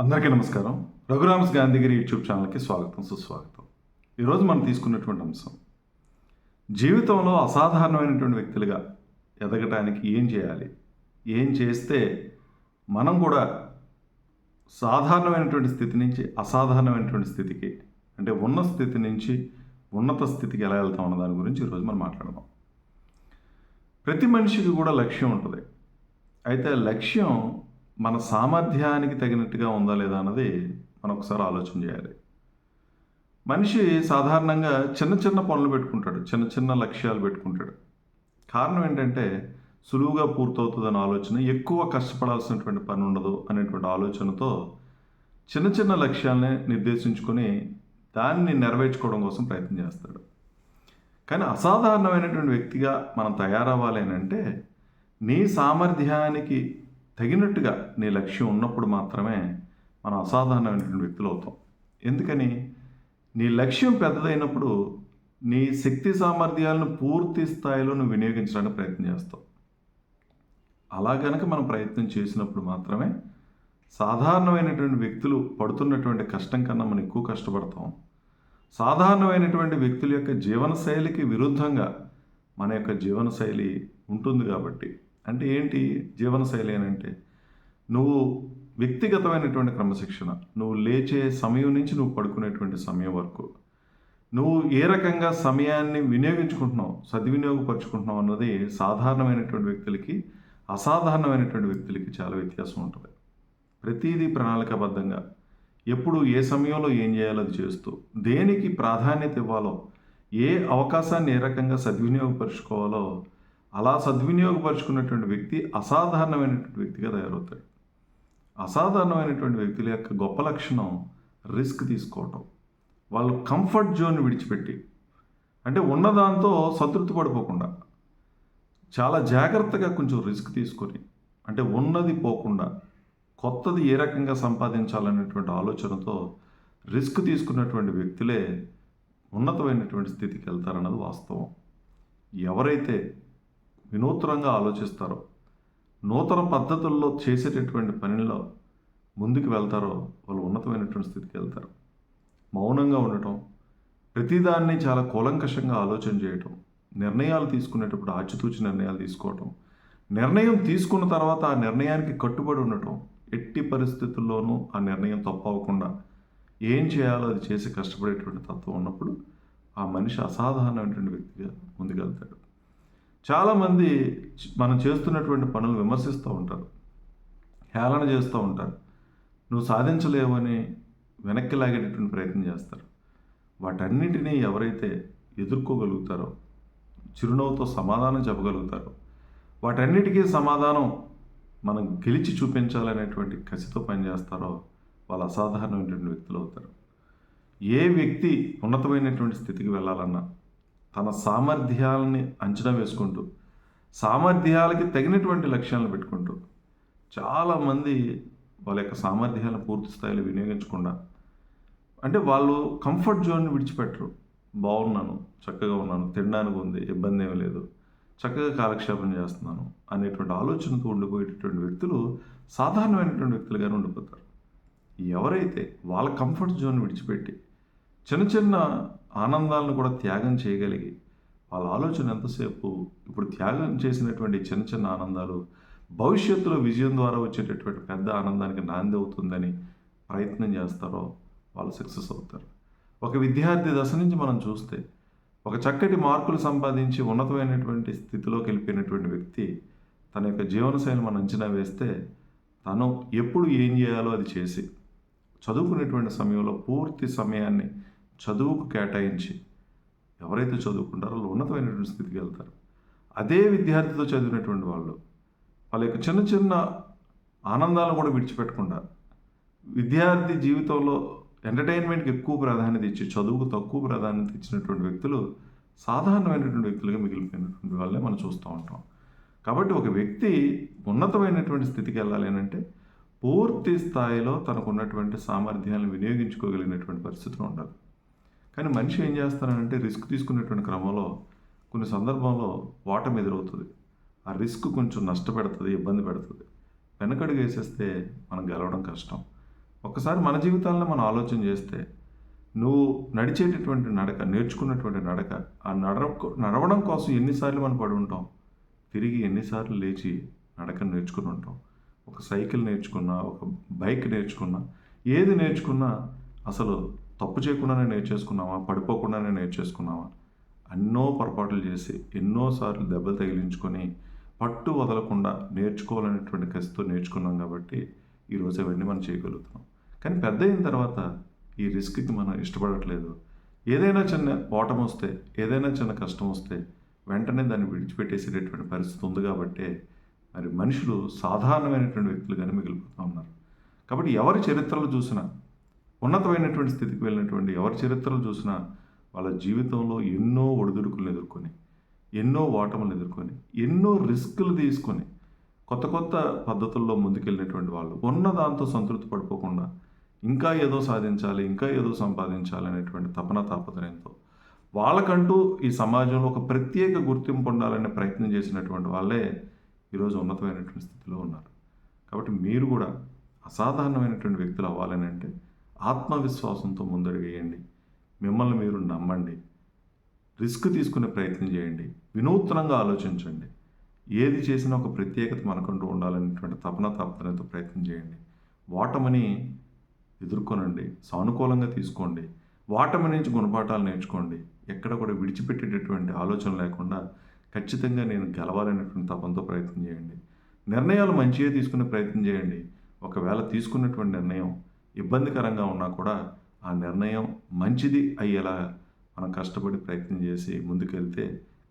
అందరికీ నమస్కారం. రఘురామ్స్ గాంధీగిరి యూట్యూబ్ ఛానల్కి స్వాగతం సుస్వాగతం. ఈరోజు మనం తీసుకున్నటువంటి అంశం జీవితంలో అసాధారణమైనటువంటి వ్యక్తులుగా ఎదగటానికి ఏం చేయాలి? ఏం చేస్తే మనం కూడా సాధారణమైనటువంటి స్థితి నుంచి అసాధారణమైనటువంటి స్థితికి అంటే ఉన్న స్థితి నుంచి ఉన్నత స్థితికి ఎలా వెళ్తాం అన్న దాని గురించి ఈరోజు మనం మాట్లాడదాం. ప్రతి మనిషికి కూడా లక్ష్యం ఉంటుంది. అయితే లక్ష్యం మన సామర్థ్యానికి తగినట్టుగా ఉందా లేదా అన్నది మనం ఒకసారి ఆలోచన చేయాలి. మనిషి సాధారణంగా చిన్న చిన్న పనులు పెట్టుకుంటాడు చిన్న చిన్న లక్ష్యాలు పెట్టుకుంటాడు. కారణం ఏంటంటే సులువుగా పూర్తవుతుందన్న ఆలోచన ఎక్కువ కష్టపడాల్సినటువంటి పని ఉండదు అనేటువంటి ఆలోచనతో చిన్న చిన్న లక్ష్యాలని నిర్దేశించుకొని దాన్ని నెరవేర్చుకోవడం కోసం ప్రయత్నం చేస్తాడు. కానీ అసాధారణమైనటువంటి వ్యక్తిగా మనం తయారవ్వాలి అని అంటే నీ సామర్థ్యానికి తగినట్టుగా నీ లక్ష్యం ఉన్నప్పుడు మాత్రమే మనం అసాధారణమైనటువంటి వ్యక్తులు అవుతాం. ఎందుకని? నీ లక్ష్యం పెద్దదైనప్పుడు నీ శక్తి సామర్థ్యాలను పూర్తి స్థాయిలో నువ్వు వినియోగించడానికి ప్రయత్నం చేస్తావు. అలా కనుక మనం ప్రయత్నం చేసినప్పుడు మాత్రమే సాధారణమైనటువంటి వ్యక్తులు పడుతున్నటువంటి కష్టం కన్నా మనం ఎక్కువ కష్టపడతాం. సాధారణమైనటువంటి వ్యక్తుల యొక్క జీవనశైలికి విరుద్ధంగా మన యొక్క జీవనశైలి ఉంటుంది కాబట్టి అంటే ఏంటి జీవనశైలి అని అంటే నువ్వు వ్యక్తిగతమైనటువంటి క్రమశిక్షణ నువ్వు లేచే సమయం నుంచి నువ్వు పడుకునేటువంటి సమయం వరకు నువ్వు ఏ రకంగా సమయాన్ని వినియోగించుకుంటున్నావు సద్వినియోగపరుచుకుంటున్నావు అన్నది సాధారణమైనటువంటి వ్యక్తులకి అసాధారణమైనటువంటి వ్యక్తులకి చాలా వ్యత్యాసం ఉంటుంది. ప్రతిదీ ప్రణాళికాబద్ధంగా ఎప్పుడు ఏ సమయంలో ఏం చేయాలో అది చేస్తూ దేనికి ప్రాధాన్యత ఇవ్వాలో ఏ అవకాశాన్ని ఏ రకంగా సద్వినియోగపరుచుకోవాలో అలా సద్వినియోగపరుచుకున్నటువంటి వ్యక్తి అసాధారణమైనటువంటి వ్యక్తిగా తయారవుతాడు. అసాధారణమైనటువంటి వ్యక్తుల యొక్క గొప్ప లక్షణం రిస్క్ తీసుకోవటం. వాళ్ళు కంఫర్ట్ జోన్ విడిచిపెట్టి అంటే ఉన్నదాంతో సంతృప్తి పడిపోకుండా చాలా జాగ్రత్తగా కొంచెం రిస్క్ తీసుకొని అంటే ఉన్నది పోకుండా కొత్తది ఏ రకంగా సంపాదించాలనేటువంటి ఆలోచనతో రిస్క్ తీసుకున్నటువంటి వ్యక్తులే ఉన్నతమైనటువంటి స్థితికి వెళ్తారన్నది వాస్తవం. ఎవరైతే వినూత్నంగా ఆలోచిస్తారో నూతన పద్ధతుల్లో చేసేటటువంటి పనిలో ముందుకు వెళ్తారో వాళ్ళు ఉన్నతమైనటువంటి స్థితికి వెళ్తారు. మౌనంగా ఉండటం ప్రతిదాన్ని చాలా కూలంకషంగా ఆలోచన చేయటం నిర్ణయాలు తీసుకునేటప్పుడు ఆచితూచి నిర్ణయాలు తీసుకోవటం నిర్ణయం తీసుకున్న తర్వాత ఆ నిర్ణయానికి కట్టుబడి ఉండటం ఎట్టి పరిస్థితుల్లోనూ ఆ నిర్ణయం తప్పవకుండా ఏం చేయాలో అది చేసి కష్టపడేటువంటి తత్వం ఉన్నప్పుడు ఆ మనిషి అసాధారణమైనటువంటి వ్యక్తిగా ముందుకెళ్తాడు చాలామంది మనం చేస్తున్నటువంటి పనులు విమర్శిస్తూ ఉంటారు. హేళన చేస్తూ ఉంటారు. నువ్వు సాధించలేవని వెనక్కి లాగేటటువంటి ప్రయత్నం చేస్తారు. వాటన్నిటినీ ఎవరైతే ఎదుర్కోగలుగుతారో చిరునవ్వుతో సమాధానం చెప్పగలుగుతారో వాటన్నిటికీ సమాధానం మనం గెలిచి చూపించాలనేటువంటి కసితో పనిచేస్తారో వాళ్ళు అసాధారణమైనటువంటి వ్యక్తులు అవుతారు. ఏ వ్యక్తి ఉన్నతమైనటువంటి స్థితికి వెళ్ళాలన్నా తన సామర్థ్యాలని అంచనా వేసుకుంటూ సామర్థ్యాలకి తగినటువంటి లక్ష్యాలను పెట్టుకుంటూ చాలామంది వాళ్ళ యొక్క సామర్థ్యాలను పూర్తి స్థాయిలో వినియోగించకుండా అంటే వాళ్ళు కంఫర్ట్ జోన్ని విడిచిపెట్టరు. బాగున్నాను చక్కగా ఉన్నాను తినడానికి ఉంది ఇబ్బంది ఏమీ లేదు చక్కగా కాలక్షేపం చేస్తున్నాను అనేటువంటి ఆలోచనతో ఉండిపోయేటటువంటి వ్యక్తులు సాధారణమైనటువంటి వ్యక్తులుగానే ఉండిపోతారు. ఎవరైతే వాళ్ళ కంఫర్ట్ జోన్ విడిచిపెట్టి చిన్న చిన్న ఆనందాలను కూడా త్యాగం చేయగలిగి వాళ్ళ ఆలోచన ఎంతసేపు ఇప్పుడు త్యాగం చేసినటువంటి చిన్న చిన్న ఆనందాలు భవిష్యత్తులో విజయం ద్వారా వచ్చేటటువంటి పెద్ద ఆనందానికి నాంది అవుతుందని ప్రయత్నం చేస్తారో వాళ్ళు సక్సెస్ అవుతారు. ఒక విద్యార్థి దశ నుంచి మనం చూస్తే ఒక చక్కటి మార్కులు సంపాదించి ఉన్నతమైనటువంటి స్థితిలోకి వెళ్ళిపోయినటువంటి వ్యక్తి తన యొక్క జీవనశైలి మనం అంచనా వేస్తే తను ఎప్పుడు ఏం చేయాలో అది చేసి చదువుకునేటువంటి సమయంలో పూర్తి సమయాన్ని చదువుకు కేటాయించి ఎవరైతే చదువుకుంటారో వాళ్ళు ఉన్నతమైనటువంటి స్థితికి వెళ్తారు. అదే విద్యార్థితో చదివినటువంటి వాళ్ళు వాళ్ళ యొక్క చిన్న చిన్న ఆనందాలను కూడా విడిచిపెట్టకుండా విద్యార్థి జీవితంలో ఎంటర్టైన్మెంట్కి ఎక్కువ ప్రాధాన్యత ఇచ్చి చదువుకు తక్కువ ప్రాధాన్యత ఇచ్చినటువంటి వ్యక్తులు సాధారణమైనటువంటి వ్యక్తులుగా మిగిలిపోయినటువంటి వాళ్ళే మనం చూస్తూ ఉంటాం. కాబట్టి ఒక వ్యక్తి ఉన్నతమైనటువంటి స్థితికి వెళ్ళాలి అని అంటే పూర్తి స్థాయిలో తనకున్నటువంటి సామర్థ్యాలను వినియోగించుకోగలిగినటువంటి పరిస్థితిలో ఉండాలి. కానీ మనిషి ఏం చేస్తానంటే రిస్క్ తీసుకునేటువంటి క్రమంలో కొన్ని సందర్భంలో ఓటమి ఎదురవుతుంది. ఆ రిస్క్ కొంచెం నష్టపెడుతుంది ఇబ్బంది పెడుతుంది. వెనకడుగు వేసేస్తే మనం గెలవడం కష్టం. ఒకసారి మన జీవితాలను మనం ఆలోచన చేస్తే నువ్వు నడిచేటటువంటి నడక నేర్చుకున్నటువంటి నడక ఆ నడక నడవడం కోసం ఎన్నిసార్లు మనం పడి ఉంటాం? తిరిగి ఎన్నిసార్లు లేచి నడకను నేర్చుకుని ఉంటాం? ఒక సైకిల్ నేర్చుకున్నా ఒక బైక్ నేర్చుకున్నా ఏది నేర్చుకున్నా అసలు తప్పు చేయకుండానే నేర్చేసుకున్నావా? పడిపోకుండానే నేర్చేసుకున్నావా? ఎన్నో పొరపాట్లు చేసి ఎన్నోసార్లు దెబ్బలు తగిలించుకొని పట్టు వదలకుండా నేర్చుకోవాలనేటువంటి కసితో నేర్చుకున్నాం కాబట్టి ఈరోజు అవన్నీ మనం చేయగలుగుతున్నాం. కానీ పెద్ద అయిన తర్వాత ఈ రిస్క్కి మనం ఇష్టపడట్లేదు. ఏదైనా చిన్న ఓటం వస్తే ఏదైనా చిన్న కష్టం వస్తే వెంటనే దాన్ని విడిచిపెట్టేసేటటువంటి పరిస్థితి ఉంది కాబట్టి మరి మనుషులు సాధారణమైనటువంటి వ్యక్తులుగానే మిగిలిపోతూ ఉన్నారు. కాబట్టి ఎవరి చరిత్రలు చూసినా ఉన్నతమైనటువంటి స్థితికి వెళ్ళినటువంటి ఎవరి చరిత్రలు చూసినా వాళ్ళ జీవితంలో ఎన్నో ఒడిదుడుకులను ఎదుర్కొని ఎన్నో ఓటములను ఎదుర్కొని ఎన్నో రిస్కులు తీసుకొని కొత్త కొత్త పద్ధతుల్లో ముందుకెళ్ళినటువంటి వాళ్ళు ఉన్న దాంతో సంతృప్తి పడిపోకుండా ఇంకా ఏదో సాధించాలి ఇంకా ఏదో సంపాదించాలి అనేటువంటి తపన తాపత్రయంతో వాళ్ళకంటూ ఈ సమాజంలో ఒక ప్రత్యేక గుర్తింపు ఉండాలనే ప్రయత్నం చేసినటువంటి వాళ్ళే ఈరోజు ఉన్నతమైనటువంటి స్థితిలో ఉన్నారు. కాబట్టి మీరు కూడా అసాధారణమైనటువంటి వ్యక్తులు అవ్వాలని అంటే ఆత్మవిశ్వాసంతో ముందడుగేయండి మిమ్మల్ని మీరు నమ్మండి. రిస్క్ తీసుకునే ప్రయత్నం చేయండి. వినూత్నంగా ఆలోచించండి. ఏది చేసినా ఒక ప్రత్యేకత మనకుంటూ ఉండాలనేటువంటి తపన తాపత్రయంతో ప్రయత్నం చేయండి. వాటమని ఎదుర్కొనండి. సానుకూలంగా తీసుకోండి. వాటమి నుంచి గుణపాఠాలు నేర్చుకోండి. ఎక్కడ కూడా విడిచిపెట్టేటటువంటి ఆలోచన లేకుండా ఖచ్చితంగా నేను గెలవాలనేటువంటి తపంతో ప్రయత్నం చేయండి. నిర్ణయాలు మంచిగా తీసుకునే ప్రయత్నం చేయండి. ఒకవేళ తీసుకున్నటువంటి నిర్ణయం ఇబ్బందికరంగా ఉన్నా కూడా ఆ నిర్ణయం మంచిది అయ్యేలా మనం కష్టపడి ప్రయత్నం చేసి ముందుకెళ్తే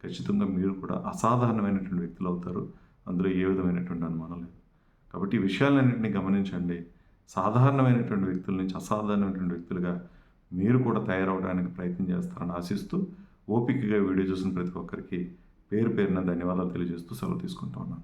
ఖచ్చితంగా మీరు కూడా అసాధారణమైనటువంటి వ్యక్తులు అవుతారు. అందులో ఏ విధమైనటువంటి అనుమానం లేదు. కాబట్టి ఈ విషయాలన్నింటినీ గమనించండి. సాధారణమైనటువంటి వ్యక్తుల నుంచి అసాధారణమైనటువంటి వ్యక్తులుగా మీరు కూడా తయారవడానికి ప్రయత్నం చేస్తారని ఆశిస్తూ ఓపికగా వీడియో చూసిన ప్రతి ఒక్కరికి పేరు పేరున ధన్యవాదాలు తెలియజేస్తూ సెలవు తీసుకుంటా ఉన్నాను.